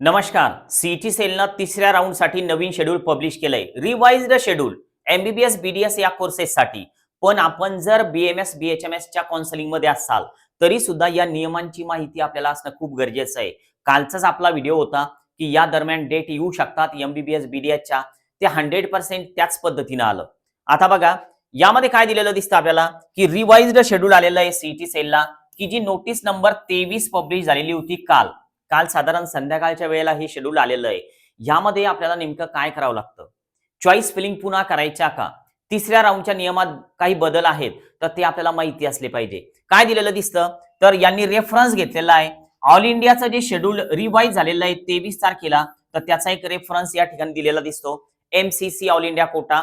नमस्कार सीटी सेलनं तिसऱ्या राऊंडसाठी नवीन शेड्यूल पब्लिश केलंय. रिवाइज्ड शेड्यूल एमबीबीएस बीडीएस या कोर्सेससाठी पण आपण जर बीएमएस बीएचएमएस च्या काउन्सिलिंगमध्ये असाल तरी सुद्धा या नियमांची माहिती आपल्याला असणं खूप गरजेचं आहे. कालचाच आपला व्हिडिओ होता की या दरम्यान डेट येऊ शकतात एमबीबीएस बीडीएसच्या ते हंड्रेड पर्सेंट त्याच पद्धतीनं आलं. आता बघा यामध्ये काय दिलेलं दिसतं आपल्याला? की रिवाइज्ड शेड्यूल आलेलं आहे सीटी सेलला की जी नोटीस नंबर तेवीस पब्लिश झालेली होती काल. काल साधारण संध्याकाळच्या वेळेला हे शेड्यूल आलेलं आहे. यामध्ये आपल्याला नेमकं काय करावं लागतं? चॉईस फिलिंग पुन्हा करायच्या का? तिसऱ्या राऊंडच्या नियमात काही बदल आहेत तर ते आपल्याला माहिती असले पाहिजे. काय दिलेलं दिसतं? तर यांनी रेफरन्स घेतलेला आहे. ऑल इंडियाचं जे शेड्यूल रिवाईज झालेलं आहे तेवीस तारखेला तर त्याचा एक रेफरन्स या ठिकाणी दिलेला दिसतो. MCC all India quota.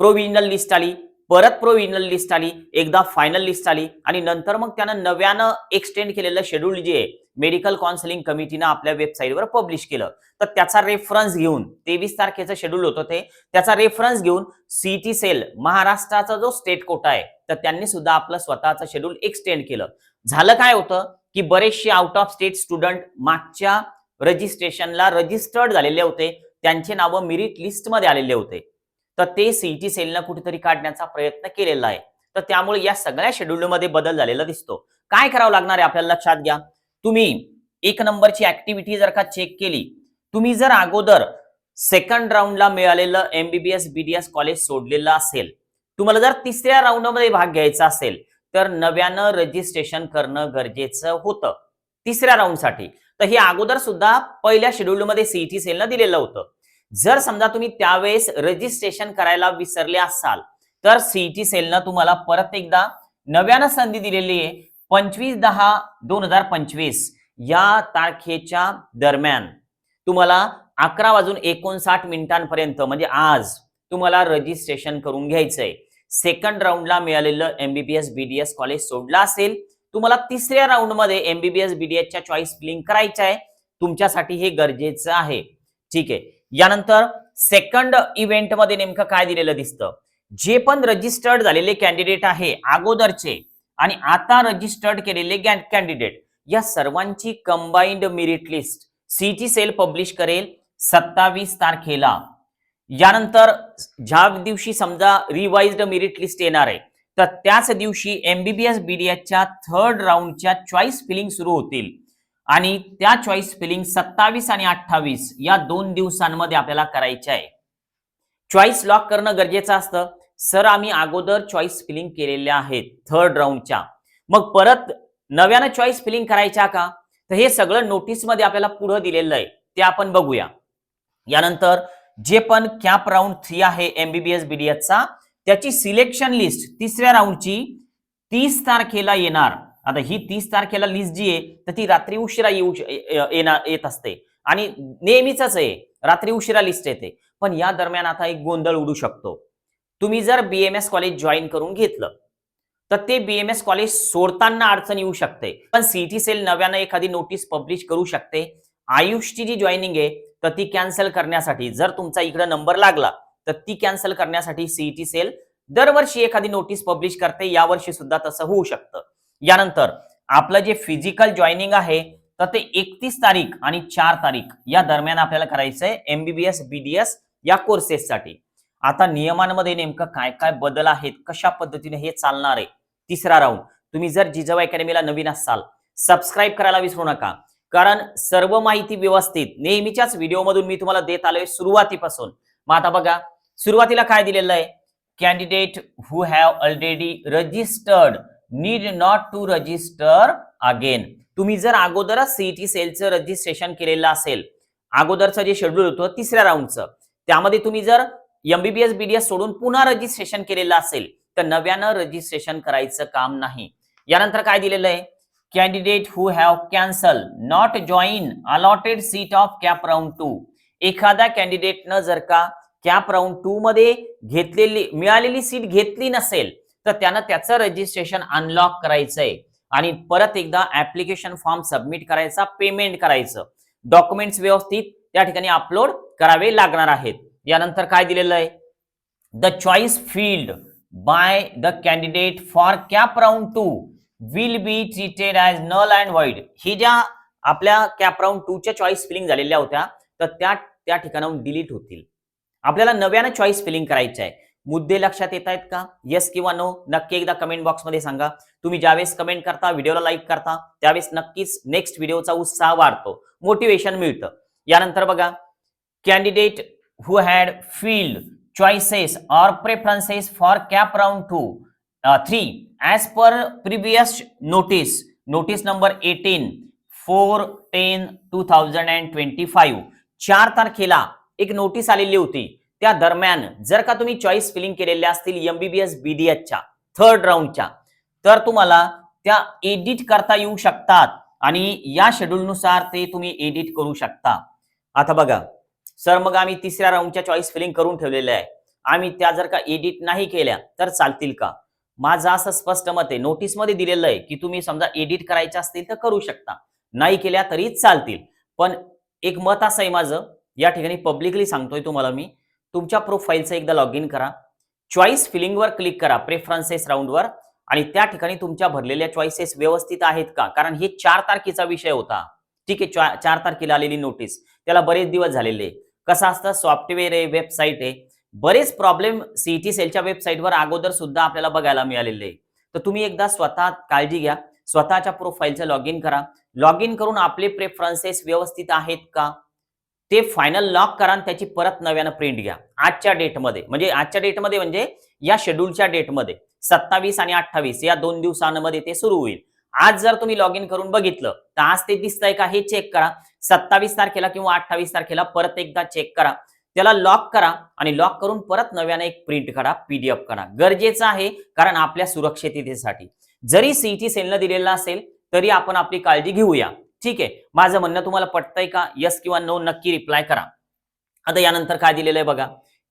Provisional list आली परत प्रोव्हिजनल लिस्ट आली एकदा फायनल लिस्ट आली आणि नंतर मग त्यानं नव्यानं एक्सटेंड केलेलं शेड्यूल जे आहे मेडिकल काउन्सिलिंग कमिटीनं आपल्या वेबसाईटवर पब्लिश केलं. तर त्याचा रेफरन्स घेऊन तेवीस तारखेचं शेड्यूल होतं ते त्याचा रेफरन्स घेऊन सीटी सेल महाराष्ट्राचा जो स्टेट कोटा आहे तर त्यांनी सुद्धा आपलं स्वतःचं शेड्यूल एक्सटेंड केलं. झालं काय होतं? की बरेचसे आउट ऑफ स्टेट स्टुडंट मागच्या रजिस्ट्रेशनला रजिस्टर्ड झालेले होते. त्यांचे नावं मिरिट लिस्टमध्ये आलेले होते. तर ते सीईटी सेलनं कुठेतरी काढण्याचा प्रयत्न केलेला आहे. तर त्यामुळे या सगळ्या शेड्यूलमध्ये बदल झालेला दिसतो. काय करावं लागणार आहे? आपल्याला लक्षात घ्या. तुम्ही एक नंबरची ऍक्टिव्हिटी जर का चेक केली तुम्ही जर अगोदर सेकंड राऊंडला मिळालेलं एमबीबीएस बीडीएस कॉलेज सोडलेलं असेल तुम्हाला जर तिसऱ्या राऊंडमध्ये भाग घ्यायचा असेल तर नव्यानं रजिस्ट्रेशन करणं गरजेचं होतं. तिसऱ्या राऊंडसाठी तर हे अगोदर सुद्धा पहिल्या शेड्यूलमध्ये सीईटी सेलनं दिलेलं होतं. जर समजा तुम्ही त्यावेळेस रजिस्ट्रेशन करायला विसरले असाल तर सीईटी सेलनं तुम्हाला परत एकदा नव्यानं संधी दिलेली आहे. पंचवीस दहा दोन हजार पंचवीस या तारखेच्या दरम्यान तुम्हाला अकरा वाजून एकोणसाठ मिनिटांपर्यंत म्हणजे आज तुम्हाला रजिस्ट्रेशन करून घ्यायचंय. सेकंड राऊंडला मिळालेलं एमबीबीएस बीडीएस कॉलेज सोडला असेल तुम्हाला तिसऱ्या राऊंडमध्ये एमबीबीएस बीडीएसच्या चॉईस फिलिंग करायचं आहे तुमच्यासाठी हे गरजेचं आहे. ठीक आहे. यानंतर सेकंड इव्हेंटमध्ये नेमकं काय दिलेलं दिसतं? जे पण रजिस्टर्ड झालेले कॅन्डिडेट आहे अगोदरचे आणि आता रजिस्टर्ड केलेले कॅन्डिडेट या सर्वांची combined merit list CET cell publish करेल सत्तावीस तारखेला. यानंतर ज्या दिवशी समजा रिवाइज्ड मेरिट लिस्ट येणार आहे तर त्याच दिवशी एमबीबीएस बीडीएसच्या थर्ड राऊंडच्या चॉईस फिलिंग सुरू होतील. आणि त्या चॉईस फिलिंग सत्तावीस आणि अठ्ठावीस या दोन दिवसांमध्ये आपल्याला करायच्या आहे. चॉईस लॉक करणं गरजेचं असतं. सर आम्ही अगोदर चॉईस फिलिंग केलेल्या आहेत थर्ड राऊंडच्या मग परत नव्यानं चॉईस फिलिंग करायच्या का? तर हे सगळं नोटीसमध्ये आपल्याला पुढं दिलेलं आहे. ते आपण बघूया. यानंतर जे पण कॅप राऊंड थ्री आहे एमबीबीएस बीडीएसचा त्याची सिलेक्शन लिस्ट तिसऱ्या राऊंडची तीस तारखेला येणार. आता ही तीस तारखेला लिस्ट जी आहे तर ती रात्री उशिरा येऊ येणार येत असते. आणि नेहमीच आहे रात्री उशिरा लिस्ट येते. पण या दरम्यान आता एक गोंधळ उडू शकतो. तुम्ही जर बीएमएस कॉलेज जॉईन करून घेतलं तर ते बीएमएस कॉलेज सोडताना अडचण येऊ शकते. पण सीटी सेल नव्यानं एखादी नोटीस पब्लिश करू शकते. आयुषची जी जॉईनिंग आहे तर ती कॅन्सल करण्यासाठी जर तुमचा इकडे नंबर लागला तर ती कॅन्सल करण्यासाठी सीईटी सेल दरवर्षी एखादी नोटीस पब्लिश करते. यावर्षी सुद्धा तसं होऊ शकतं. यानंतर आपलं जे फिजिकल जॉईनिंग आहे तर ते एकतीस तारीख आणि चार तारीख या दरम्यान आपल्याला करायचंय एमबीबीएस बीडीएस या कोर्सेससाठी आता नियमांमध्ये नेमकं काय काय बदल आहेत? कशा पद्धतीने हे चालणार आहे? तिसरा राऊंड तुम्ही जर जिजाऊ अकॅडमीला नवीन असाल सबस्क्राईब करायला विसरू नका. कारण सर्व माहिती व्यवस्थित नेहमीच्याच व्हिडिओमधून मी तुम्हाला देत आलोय सुरुवातीपासून. मग आता बघा सुरुवातीला काय दिलेलं आहे? Candidate who have already registered need not to register again तुम्ही जर अगोदरच सीईटी सेलचं रजिस्ट्रेशन केलेलं असेल अगोदरचं जे शेड्यूल होतं तिसऱ्या राऊंडचं त्यामध्ये तुम्ही जर एमबीबीएस बीडीएस सोडून पुन्हा रजिस्ट्रेशन केलेलं असेल तर नव्यानं रजिस्ट्रेशन करायचं काम नाही. यानंतर काय दिलेलं आहे? Candidate who have cancel not join allotted seat of CAP round two एखाद्या कॅन्डिडेटनं जर का कॅप राऊंड टू मध्ये घेतलेली मिळालेली सीट घेतली नसेल तर त्यानं त्याचं रजिस्ट्रेशन अनलॉक करायचंय. आणि परत एकदा ऍप्लिकेशन फॉर्म सबमिट करायचा पेमेंट करायचं. डॉक्युमेंट्स व्यवस्थित त्या ठिकाणी अपलोड करावे लागणार आहेत. यानंतर काय दिलेलं आहे? The choice filled by the candidate for CAP round two will be treated as null and void ही ज्या आपल्या कॅप राऊंड टूच्या चॉईस फिलिंग झालेल्या होत्या तर त्या त्या ठिकाणाहून डिलीट होतील. आपल्याला नव्यानं चॉईस फिलिंग करायचं आहे. मुद्दे लक्षात येत आहेत का? येस किंवा नो नक्की एकदा कमेंट बॉक्समध्ये सांगा. तुम्ही ज्यावेळेस कमेंट करता व्हिडिओला लाईक करता त्यावेळेस नक्कीच नेक्स्ट व्हिडिओचा उत्साह वाढतो. मोटिवेशन मिळतं. यानंतर बघा candidate who had filled choices or preferences for cap round 2 uh, 3 as per previous notice notice number 18 4 10 2025 चार तारखेला एक नोटीस आलेली होती. त्या दरम्यान जर का तुम्ही चॉईस फिलिंग केलेल्या असतील एमबीबीएस बीडीएसच्या थर्ड राऊंडच्या तर तुम्हाला त्या एडिट करता येऊ शकतात आणि या शेड्यूलनुसार ते तुम्ही एडिट करू शकता. आता बघा सर मग आम्ही तिसऱ्या राऊंडच्या चॉईस फिलिंग करून ठेवलेल्या आहे. आम्ही त्या जर का एडिट नाही केल्या तर चालतील का? माझं असं स्पष्ट मत आहे. नोटीसमध्ये दिलेलं आहे की तुम्ही समजा एडिट करायच्या असतील तर करू शकता. नाही केल्या तरी चालतील. पण एक मत असं आहे माझं या ठिकाणी पब्लिकली सांगतोय तुम्हाला मी. तुमच्या प्रोफाईलचं एकदा लॉग इन करा चॉईस फिलिंगवर क्लिक करा प्रेफरन्सेस राऊंडवर आणि त्या ठिकाणी तुमच्या भरलेल्या चॉईसेस व्यवस्थित आहेत का? कारण हे चार तारखेचा विषय होता. ठीक आहे चार तारखेला आलेली नोटीस त्याला बरेच दिवस झालेले. कसं असतं? सॉफ्टवेअर आहे वेबसाईट आहे. बरेच प्रॉब्लेम सीईटी सेलच्या वेबसाईटवर अगोदर सुद्धा आपल्याला बघायला मिळालेले तर तुम्ही एकदा स्वतः काळजी घ्या. स्वतःच्या प्रोफाईलचं लॉग इन करा. लॉग इन करून आपले प्रेफरन्सेस व्यवस्थित आहेत का? ते फायनल लॉक करा आणि त्याची परत नव्यानं प्रिंट घ्या. आजच्या डेटमध्ये म्हणजे आजच्या डेटमध्ये म्हणजे या शेड्यूलच्या डेटमध्ये सत्तावीस आणि अठ्ठावीस या दोन दिवसांमध्ये ते सुरू होईल. आज जर तुम्ही लॉग इन करून बघितलं तर आज ते दिसतंय का हे चेक करा. सत्तावीस तारखेला किंवा अठ्ठावीस तारखेला परत एकदा चेक करा. त्याला लॉक करा आणि लॉक करून परत नव्याने एक प्रिंट करा पीडीएफ करा गरजेचं आहे कारण आपल्या सुरक्षिततेसाठी. जरी सीईटी सेलनं दिलेला असेल तरी आपण आपली काळजी घेऊया. ठीक आहे? माझं म्हणणं तुम्हाला पटतंय का? यस किंवा नो नक्की रिप्लाय करा. आता यानंतर काय दिलेलं आहे बघा.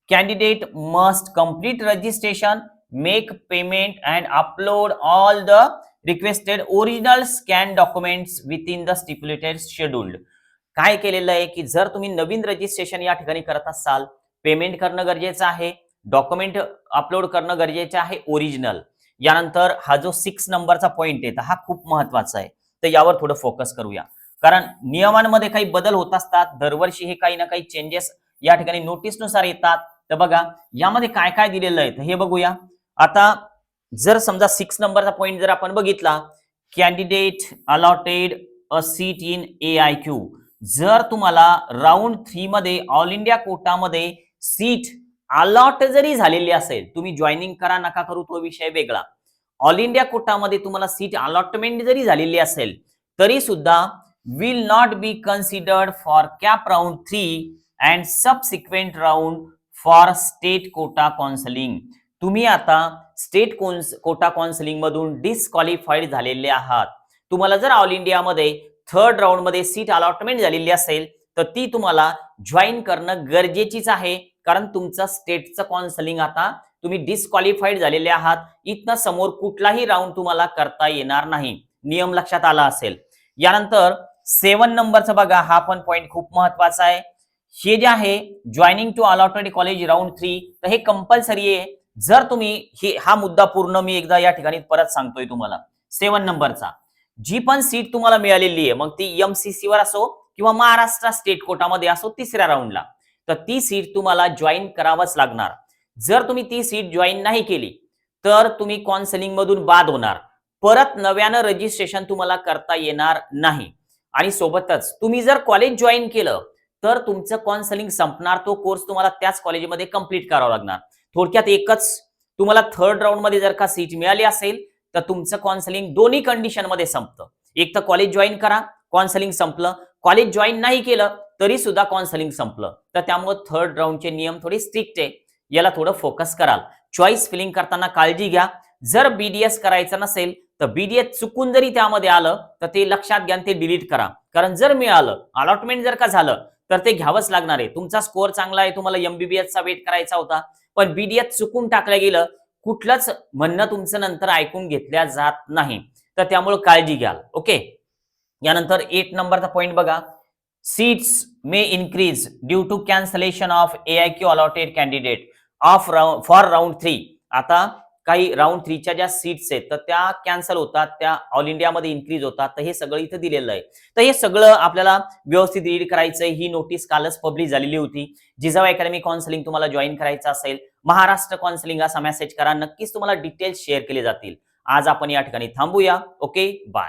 Candidate must complete registration make payment and upload all the requested original scan documents within the stipulated scheduled काय केलेलं आहे की जर तुम्ही नवीन रजिस्ट्रेशन या ठिकाणी करत असाल पेमेंट करणं गरजेचं आहे डॉक्युमेंट अपलोड करणं गरजेचं आहे ओरिजिनल यानंतर हा जो सिक्स नंबरचा पॉईंट आहे तर हा खूप महत्त्वाचा आहे. तर यावर थोडं फोकस करूया. कारण नियमांमध्ये काही बदल होत असतात दरवर्षी हे काही ना काही चेंजेस या ठिकाणी नोटीसनुसार येतात. तर बघा यामध्ये काय काय दिलेलं आहे हे बघूया. आता जर समजा सिक्स नंबरचा पॉईंट जर आपण बघितला candidate allotted a seat in A I Q जर तुम्हाला राऊंड थ्री मध्ये ऑल इंडिया कोटामध्ये सीट अलॉट जरी झालेली असेल तुम्ही जॉईनिंग करा नका करू तो विषय वेगळा. ऑल इंडिया कोटामध्ये तुम्हाला सीट अलॉटमेंट जरी झालेली असेल तरी सुद्धा will not be considered for cap round three and subsequent round for state quota counselling तुम्ही आता स्टेट कोटा काउन्सिलिंग मधून डिस्क्वालिफाईड झालेले आहात. तुम्हाला जर ऑल इंडियामध्ये थर्ड राऊंडमध्ये सीट अलॉटमेंट झालेली असेल तर ती तुम्हाला जॉईन करणं गरजेचीच आहे. कारण तुमचं स्टेटचं काउन्सिलिंग आता तुम्ही डिस्क्वालिफाईड झालेले आहात. इथनं समोर कुठलाही राऊंड तुम्हाला करता येणार नाही. नियम लक्षात आला असेल. यानंतर सेवन नंबरचा बघा हा पण पॉईंट खूप महत्त्वाचा आहे. हे जे आहे joining to allotment college round three तर हे कंपल्सरी आहे. जर तुम्ही हे हा मुद्दा पूर्ण मी एकदा या ठिकाणी परत सांगतोय तुम्हाला. सेवन नंबरचा जी पण सीट तुम्हाला मिळालेली आहे मग ती एमसीसी वर असो किंवा महाराष्ट्र स्टेट कोटामध्ये असो तिसऱ्या राऊंडला तर ती सीट तुम्हाला जॉईन करावंच लागणार. जर तुम्ही ती सीट जॉईन नाही केली तर तुम्ही काउन्सिलिंग मधून बाद होणार. परत नव्यानं रजिस्ट्रेशन तुम्हाला करता येणार नाही. आणि सोबतच तुम्ही जर कॉलेज जॉईन केलं तर तुमचं काउन्सिलिंग संपणार. तो कोर्स तुम्हाला त्याच कॉलेजमध्ये कंप्लीट करावा लागणार. थोडक्यात एकच तुम्हाला थर्ड राऊंडमध्ये जर का सीट मिळाली असेल तर तुमचं कॉन्सलिंग दोन्ही कंडिशनमध्ये संपतं. एक तर कॉलेज जॉईन करा कॉन्सलिंग संपलं. कॉलेज जॉईन नाही केलं तरी सुद्धा कॉन्सलिंग संपलं. तर त्यामुळे थर्ड राऊंडचे नियम थोडे स्ट्रिक्ट आहे. याला थोडं फोकस कराल. चॉईस फिलिंग करताना काळजी घ्या. जर बीडीएस करायचं नसेल तर बीडीएस चुकून जरी त्यामध्ये आलं तर ते लक्षात घ्या ते डिलीट करा. कारण जर मिळालं अलॉटमेंट जर का झालं तर ते घ्यावंच लागणार आहे. तुमचा स्कोअर चांगला आहे तुम्हाला एमबीबीएसचा वेट करायचा होता. पण बीडीएस चुकून टाकलं गेलं कुठलंच म्हणणं तुमचं नंतर ऐकून घेतल्या जात नाही. तर त्यामुळे काळजी घ्याल. ओके यानंतर एट नंबरचा पॉईंट बघा. Seats may increase due to cancellation of A I Q allotted candidate of for round three आता काही राऊंड थ्रीच्या ज्या सीट्स आहेत तर त्या कॅन्सल होतात त्या ऑल इंडियामध्ये इन्क्रीज होतात. तर हे सगळं इथं दिलेलं आहे. तर हे सगळं आपल्याला व्यवस्थित रीड करायचंय. ही नोटीस कालच पब्लिश झालेली होती. जिजाऊ अकॅडमी काउन्सिलिंग तुम्हाला जॉईन करायचं असेल महाराष्ट्र काउन्सिलिंग असा मेसेज करा. नक्कीच तुम्हाला डिटेल्स शेअर केले जातील. आज आपण या ठिकाणी थांबूया. Okay bye